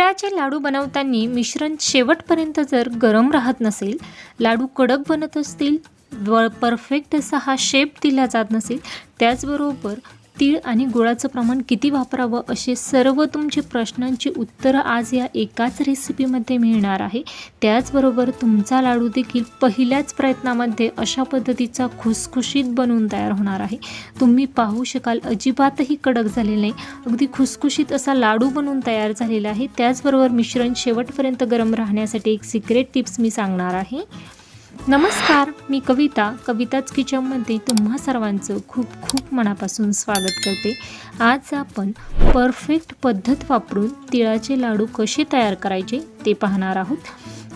तिळाचे लाडू बनवताना मिश्रण शेवटपर्यंत जर गरम राहत नसेल लाडू कडक बनत असतील व परफेक्ट असा हा शेप दिला जात नसेल त्याचबरोबर तीळ आणि गुळाचं प्रमाण किती वापरावं असे सर्व तुमचे प्रश्नांची उत्तरं आज या एकाच रेसिपीमध्ये मिळणार आहे. त्याचबरोबर तुमचा लाडू देखील पहिल्याच प्रयत्नामध्ये अशा पद्धतीचा खुसखुशीत बनवून तयार होणार आहे. तुम्ही पाहू शकाल अजिबातही कडक झालेलं नाही. अगदी खुसखुशीत असा लाडू बनवून तयार झालेला आहे. त्याचबरोबर मिश्रण शेवटपर्यंत गरम राहण्यासाठी एक सिक्रेट टिप्स मी सांगणार आहे. नमस्कार मी कविता. कविताच किचनमध्ये तुम्हा सर्वांचं खूप खूप मनापासून स्वागत करते. आज आपण परफेक्ट पद्धत वापरून तिळाचे लाडू कसे तयार करायचे ते पाहणार आहोत.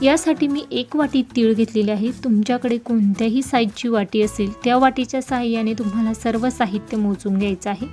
यासाठी मी एक वाटी तीळ घेतलेले आहे. तुमच्याकडे कोणत्याही साईजची वाटी असेल त्या वाटीच्या साहाय्याने तुम्हाला सर्व साहित्य मोजून घ्यायचं आहे.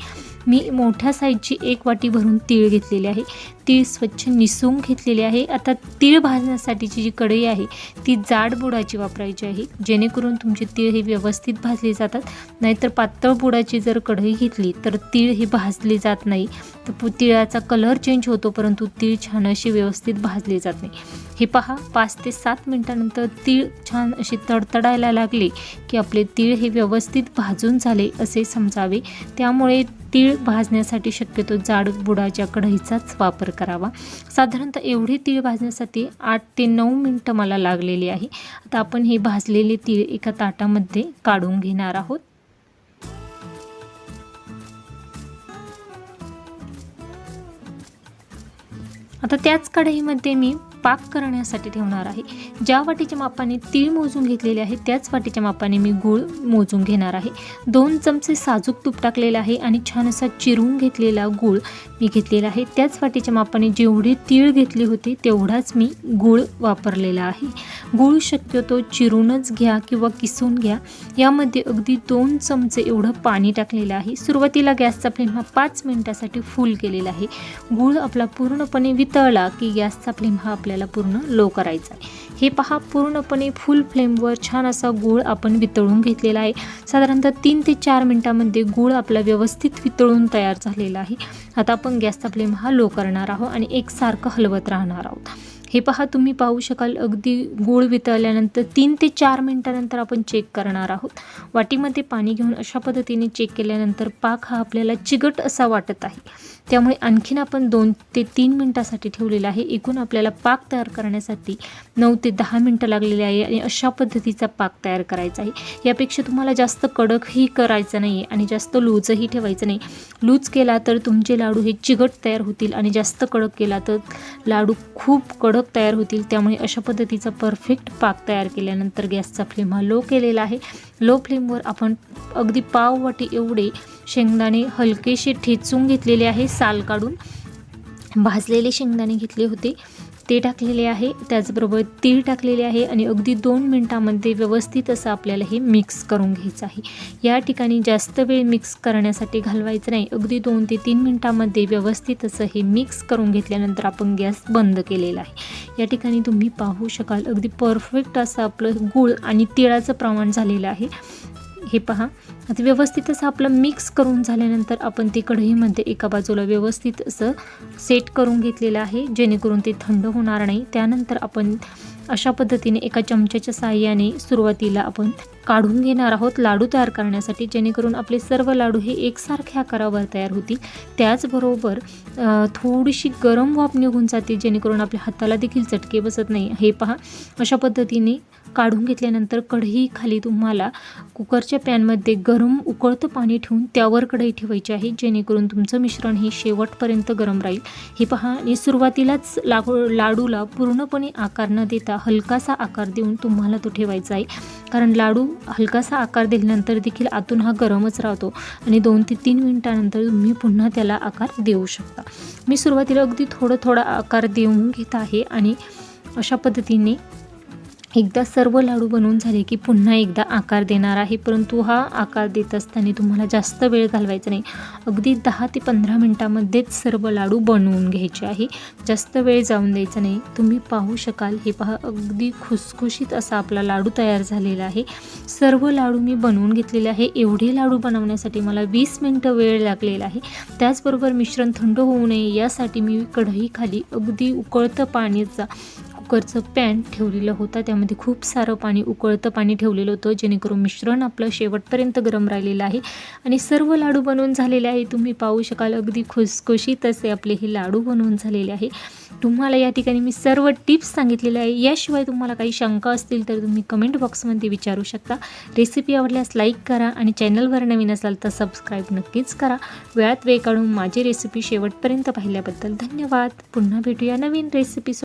मी मोठ्या साईजची एक वाटी भरून तीळ घेतलेली आहे. तीळ स्वच्छ निसून घेतलेली आहे. आता तीळ भाजण्यासाठीची जी कढई आहे ती जाड बुडाची वापरायची आहे. जेणेकरून तुमचे तीळ हे व्यवस्थित भाजले जातात. नाहीतर पातळ बुडाची जर कढई घेतली तर तीळ हे भाजले जात नाही. तर पु तिळाचा कलर चेंज होतो परंतु तीळ छान असे व्यवस्थित भाजले जात नाही. हे पहा पाच ते सात मिनटानंतर तीळ छान असे तडतडायला लागले की आपले तीळ हे व्यवस्थित भाजून झाले असे समजावे. त्यामुळे तीळ भाजण्यासाठी शक्यतो जाड बुडाच्या कढईचाच वापर करावा. साधारणतः एवढी तीळ भाजण्यासाठी आठ ते नऊ मिनटं मला लागलेली आहे. आता आपण हे भाजलेले तीळ एका ताटामध्ये काढून घेणार आहोत. आता त्याच कढईमध्ये मी पाक करण्यासाठी ठेवणार आहे. ज्या वाटीच्या मापाने तीळ मोजून घेतलेले आहे त्याच वाटीच्या मापाने मी गूळ मोजून घेणार आहे. दोन चमचे साजूक तूप टाकलेलं आहे आणि छान असा चिरून घेतलेला गूळ मी घेतलेला आहे. त्याच वाटीच्या मापाने जेवढे तीळ घेतले होते तेवढाच मी गूळ वापरलेला आहे. गूळ शक्यतो चिरूनच घ्या किंवा किसून घ्या. यामध्ये अगदी दोन चमचे एवढं पाणी टाकलेलं आहे. सुरुवातीला गॅसचा फ्लेम हा पाच मिनटासाठी फुल केलेला आहे. गूळ आपला पूर्णपणे वितळला की गॅसचा फ्लेम हा आपल्याला पूर्ण लो करायचा आहे. हे पहा पूर्णपणे फुल फ्लेमवर छान असा गूळ आपण वितळून घेतलेला आहे. साधारणतः तीन ते चार मिनटामध्ये गूळ आपला व्यवस्थित वितळून तयार झालेला आहे. आता आपण गॅसचा फ्लेम हा लो करणार आहोत आणि एकसारखं हलवत राहणार आहोत. हे पहा तुम्ही पाहू शकाल अगदी गूळ वितळल्यानंतर तीन ते चार मिनटानंतर आपण चेक करणार आहोत. वाटीमध्ये पाणी घेऊन अशा पद्धतीने चेक केल्यानंतर पाक हा आपल्याला चिकट असा वाटत आहे. त्यामुळे आणखीन आपण दोन ते तीन मिनटासाठी ठेवलेला आहे. एकूण आपल्याला पाक तयार करण्यासाठी नऊ ते दहा मिनटं लागलेली आहे आणि अशा पद्धतीचा पाक तयार करायचा आहे. यापेक्षा तुम्हाला जास्त कडकही करायचं नाही आहे आणि जास्त लूजही ठेवायचं नाही. लूज केला तर तुमचे लाडू हे चिकट तयार होतील आणि जास्त कडक केला तर लाडू खूप कडक तयार होतील त्यामुळे अशा पद्धतीचा परफेक्ट पाक तयार केल्यानंतर गॅसचा फ्लेम हा लो केलेला आहे. लो फ्लेमवर आपण अगदी पाव वाटी एवढे शेंगदाणे हलकेसे ठेचून घेतलेले आहे साल काढून. भाजलेले शेंगदाणे घेतले होते. ते टाकलेले आहे. त्याचबरोबर तीळ टाकलेले आहे आणि अगदी दोन मिनटामध्ये व्यवस्थित असं आपल्याला हे मिक्स करून घ्यायचं आहे. या ठिकाणी जास्त वेळ मिक्स करण्यासाठी घालवायचं नाही. अगदी दोन ते तीन मिनटामध्ये व्यवस्थित असं हे मिक्स करून घेतल्यानंतर आपण गॅस बंद केलेला आहे. या ठिकाणी तुम्ही पाहू शकाल अगदी परफेक्ट असं आपलं गूळ आणि तिळाचं प्रमाण झालेलं आहे. हे पहा. आता व्यवस्थित असं आपलं मिक्स करून झाल्यानंतर आपण ते कढईमध्ये एका बाजूला व्यवस्थित असं सेट करून घेतलेलं आहे. जेणेकरून ते थंड होणार नाही. त्यानंतर आपण अशा पद्धतीने एका चमच्याच्या साहाय्याने सुरुवातीला आपण काढून घेणार आहोत लाडू तयार करण्यासाठी जेणेकरून आपले सर्व लाडू हे एकसारख्या आकारावर तयार होतील. त्याचबरोबर थोडीशी गरम वाफ निघून जाते जेणेकरून आपल्या हाताला देखील चटके बसत नाही. हे पहा अशा पद्धतीने काढून घेतल्यानंतर कढई खाली तुम्हाला कुकरच्या पॅनमध्ये गरम उकळतं पाणी ठेवून त्यावर कढई ठेवायची आहे जेणेकरून तुमचं मिश्रण हे शेवटपर्यंत गरम राहील. हे पहा आणि सुरुवातीलाच लाकू लाडूला पूर्णपणे आकार न देता हलकासा आकार देऊन तुम्हाला तो ठेवायचा आहे. कारण लाडू हलकासा आकार दिल्यानंतर देखील आतून हा गरमच राहतो. आणि दोन ते तीन मिनटानंतर तुम्ही पुन्हा त्याला आकार देऊ शकता. मी सुरुवातीला अगदी थोडं थोडा आकार देऊन घेत आहे आणि अशा पद्धतीने एकदा सर्व लाडू बनवून झाले की पुन्हा एकदा आकार देणार आहे परंतु हा आकार देत असताना तुम्हाला जास्त वेळ घालवायचा नाही. अगदी दहा ते पंधरा मिनटामध्येच सर्व लाडू बनवून घ्यायचे आहे. जास्त वेळ जाऊन द्यायचा नाही. तुम्ही पाहू शकाल. हे पहा अगदी खुसखुशीत असा आपला लाडू तयार झालेला आहे. सर्व लाडू मी बनवून घेतलेले आहे. एवढे लाडू बनवण्यासाठी मला वीस मिनटं वेळ लागलेला आहे. त्याचबरोबर मिश्रण थंड होऊ नये यासाठी मी कढईखाली अगदी उकळतं पाण्याचा कुकरचं पॅन ठेवलेलं होतं. त्यामध्ये खूप सारं पाणी उकळतं पाणी ठेवलेलं होतं. जेणेकरून मिश्रण आपलं शेवटपर्यंत गरम राहिलेलं आहे. आणि सर्व लाडू बनवून झालेले आहे. तुम्ही पाहू शकाल अगदी खुसखुशीत असे आपले हे लाडू बनवून झालेले आहे. तुम्हाला या ठिकाणी मी सर्व टिप्स सांगितलेले आहे. याशिवाय तुम्हाला काही शंका असतील तर तुम्ही कमेंट बॉक्समध्ये विचारू शकता. रेसिपी आवडल्यास लाईक करा आणि चॅनलवर नवीन असाल तर सबस्क्राईब नक्कीच करा. वेळात वेळ काढून माझी रेसिपी शेवटपर्यंत पाहिल्याबद्दल धन्यवाद. पुन्हा भेटूया नवीन रेसिपी